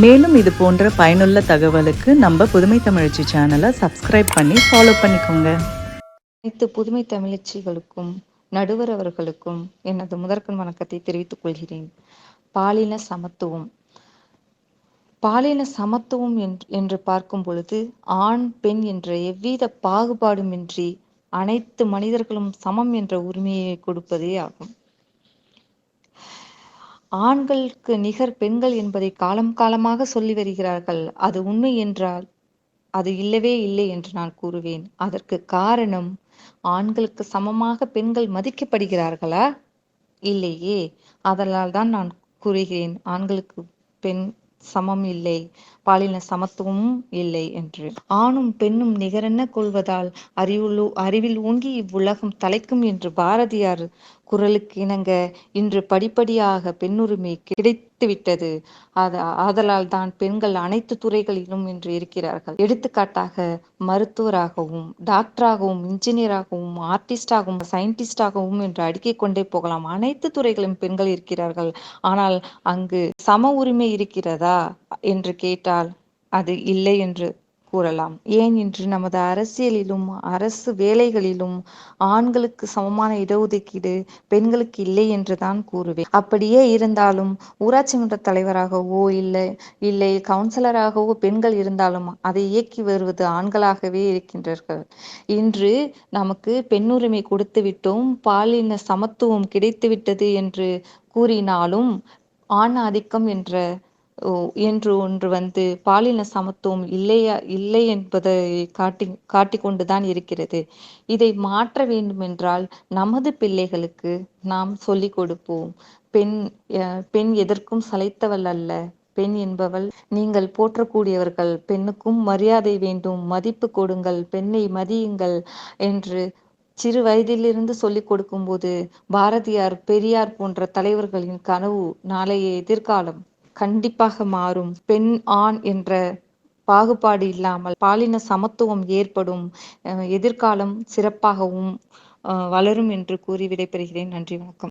மேலும் இது போன்ற பயனுள்ள தகவலுக்கு நம்ம புதுமை தமிழச்சி சேனலை சப்ஸ்கிரைப் பண்ணி ஃபாலோ பண்ணிக்கோங்க. அனைத்து புதுமை தமிழச்சிகளுக்கும் நடுவர் அவர்களுக்கும் எனது முதற்கண் வணக்கத்தை தெரிவித்துக் கொள்கிறேன். பாலின சமத்துவம். பாலின சமத்துவம் என்று- என்று பார்க்கும் பொழுது ஆண் பெண் என்ற எவ்வித பாகுபாடுமின்றி அனைத்து மனிதர்களும் சமம் என்ற உரிமையை கொடுப்பதே ஆகும். ஆண்களுக்கு நிகர் பெண்கள் என்பதை காலம் காலமாக சொல்லி வருகிறார்கள். அது உண்மை என்றால் அது இல்லவே இல்லை என்று நான் கூறுவேன். அதற்கு காரணம் ஆண்களுக்கு சமமாக பெண்கள் மதிக்கப்படுகிறார்களா? இல்லையே. அதனால் தான் நான் கூறுகிறேன் ஆண்களுக்கு பெண் சமம் இல்லை. பாலின சமத்துவமும் இல்லை என்று. ஆணும் பெண்ணும் நிகரென்ன கொள்வதால் அறிவுள்ளு அறிவில் ஓங்கி இவ்வுலகம் தலைக்கும் என்று பாரதியார் குரலுக்கு இணங்க இன்று படிப்படியாக பெண்ணுரிமை கிடைத்துவிட்டது. அத ஆதலால் தான் பெண்கள் அனைத்து துறைகளிலும் இன்று இருக்கிறார்கள். எடுத்துக்காட்டாக மருத்துவராகவும் டாக்டராகவும் இன்ஜினியராகவும் ஆர்டிஸ்டாகவும் சயின்டிஸ்டாகவும் என்று அடுக்கிக் கொண்டே போகலாம். அனைத்து துறைகளிலும் பெண்கள் இருக்கிறார்கள். ஆனால் அங்கு சம உரிமை இருக்கிறதா? என்று கேட்டால் அது இல்லை என்று கூறலாம். ஏன் இன்று நமது அரசியலிலும் அரசு வேலைகளிலும் ஆண்களுக்கு சமமான இடஒதுக்கீடு பெண்களுக்கு இல்லை என்று தான் கூறுவேன். அப்படியே இருந்தாலும் ஊராட்சி மன்ற தலைவராகவோ இல்லை இல்லை கவுன்சிலராகவோ பெண்கள் இருந்தாலும் அதை இயக்கி வருவது ஆண்களாகவே இருக்கின்றார்கள். இன்று நமக்கு பெண்ணுரிமை கொடுத்து விட்டோம் பாலின சமத்துவம் கிடைத்து விட்டது என்று கூறினாலும் ஆண் ஆதிக்கம் என்ற என்று ஒன்று வந்து பாலின சமத்துவம் இல்லையா இல்லை என்பதை காட்டி காட்டிக்கொண்டுதான் இருக்கிறது. இதை மாற்ற வேண்டுமென்றால் நமது பிள்ளைகளுக்கு நாம் சொல்லிக் கொடுப்போம். பெண் பெண் எதற்கும் சளைத்தவள் அல்ல. பெண் என்பவள் நீங்கள் போற்றக்கூடியவர்கள். பெண்ணுக்கும் மரியாதை வேண்டும். மதிப்பு கொடுங்கள். பெண்ணை மதியுங்கள் என்று சிறு வயதிலிருந்து சொல்லிக் கொடுக்கும்போது பாரதியார் பெரியார் போன்ற தலைவர்களின் கனவு நாளைய எதிர்காலம். கண்டிப்பாக மாறும். பெண் ஆண் என்ற பாகுபாடு இல்லாமல் பாலின சமத்துவம் ஏற்படும் அஹ் எதிர்காலம் சிறப்பாகவும் வளரும் என்று கூறி விடைபெறுகிறேன். நன்றி வணக்கம்.